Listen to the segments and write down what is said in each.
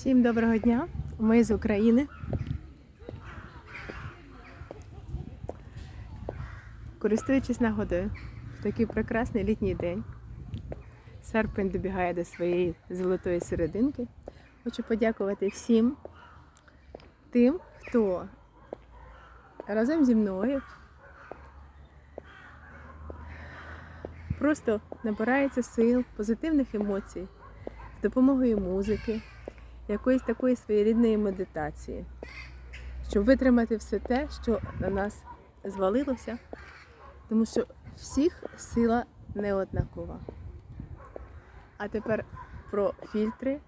Всім доброго дня! Ми з України. Користуючись нагодою, в такий прекрасний літній день, серпень добігає до своєї золотої серединки. Хочу подякувати всім тим, хто разом зі мною просто набирається сил, позитивних емоцій з допомогою музики, якоїсь такої своєрідної медитації, щоб витримати все те, що на нас звалилося, тому що всіх сила не однакова. А тепер про фільтри,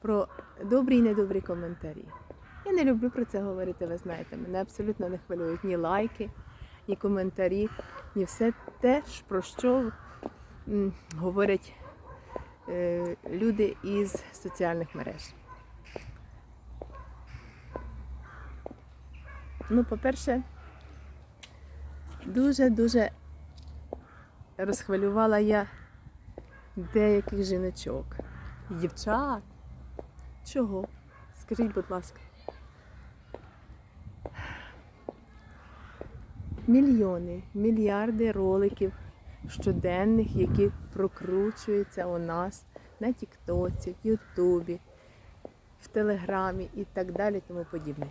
про добрі і недобрі коментарі. Я не люблю про це говорити, ви знаєте. Мене абсолютно не хвилюють ні лайки, ні коментарі, ні все те, про що говорять люди із соціальних мереж. Ну, по-перше, дуже-дуже розхвилювала я деяких жіночок. Дівчат. Чого? Скажіть, будь ласка. Мільйони, мільярди роликів щоденних, які прокручуються у нас на Тіктоці, в Ютубі, в Телеграмі і так далі, тому подібне.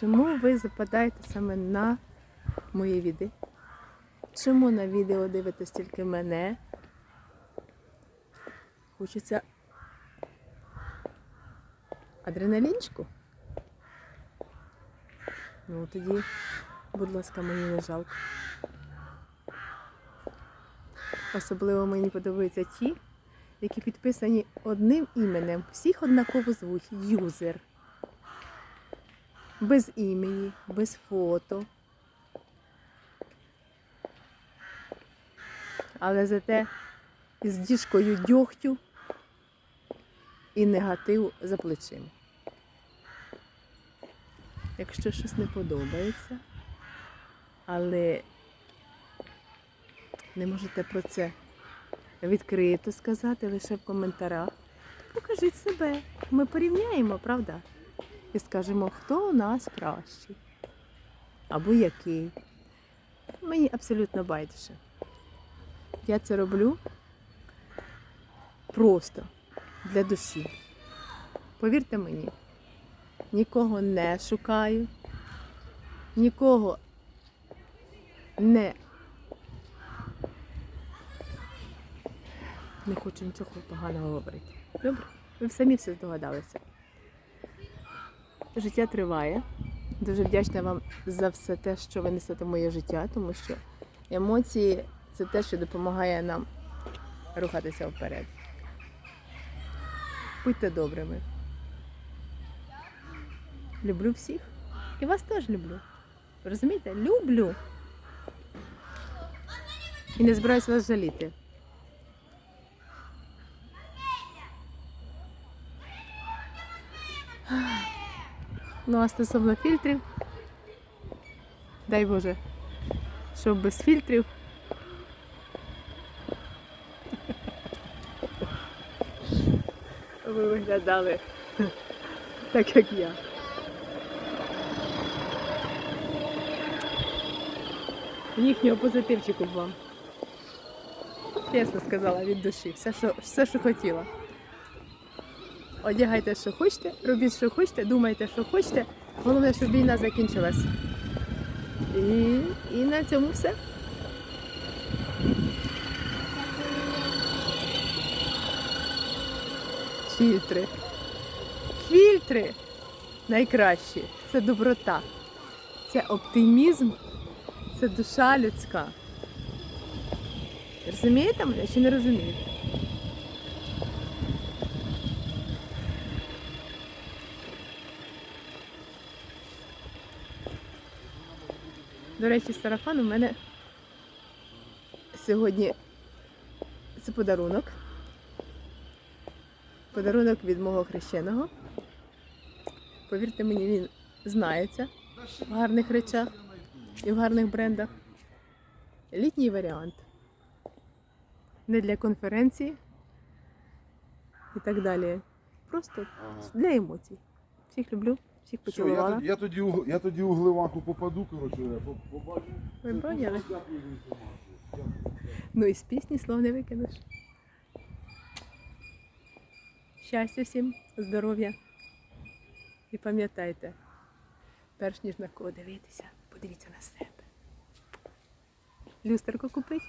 Чому ви западаєте саме на мої відео? Чому на відео дивитесь тільки мене? Хочеться адреналінчику? Ну тоді, будь ласка, мені не жалко. Особливо мені подобаються ті, які підписані одним іменем. Всіх однаково звуть юзер. Без імені, без фото. Але зате із діжкою дьогтю і негатив за плечима. Якщо щось не подобається, але не можете про це відкрито сказати лише в коментарях. Покажіть себе. Ми порівняємо, правда? І скажемо, хто у нас кращий. Або який. Мені абсолютно байдуже. Я це роблю просто для душі. Повірте мені, нікого не шукаю, нікого не не хочу нічого поганого говорити. Добре? Ви самі все здогадалися. Життя триває. Дуже вдячна вам за все те, що ви несете в моє життя, тому що емоції це те, що допомагає нам рухатися вперед. Будьте добрими. Люблю всіх. І вас теж люблю. Розумієте? Люблю. І не збираюсь вас жаліти. Ну, стосовно фільтрів, дай Боже, щоб без фільтрів. Ви виглядали так, як я. Їхнього позитивчику вам. Чесно сказала від душі. Все, що, все, що хотіла. Одягайте, що хочете, робіть, що хочете, думайте, що хочете. Головне, щоб війна закінчилась. І, і на цьому все. Фільтри. Фільтри найкращі. Це доброта, це оптимізм, це душа людська. Розумієте мене чи не розумієте? До речі, сарафан у мене сьогодні це подарунок. Подарунок від мого хрещеного. Повірте мені, він знається в гарних речах і в гарних брендах. Літній варіант. Не для конференції і так далі. Просто для емоцій. Всіх люблю, всіх Все, я, поцілувала. тоді- я, тоді, у- я тоді у Гливаку попаду, коротше, по- побачу. Ви Це поняли? дуже Дякую за інформацію. Дякую. Ну і з пісні слов не викинеш. Щастя всім, здоров'я. І пам'ятайте, перш ніж на кого дивитися, подивіться на себе. Люстерко купить.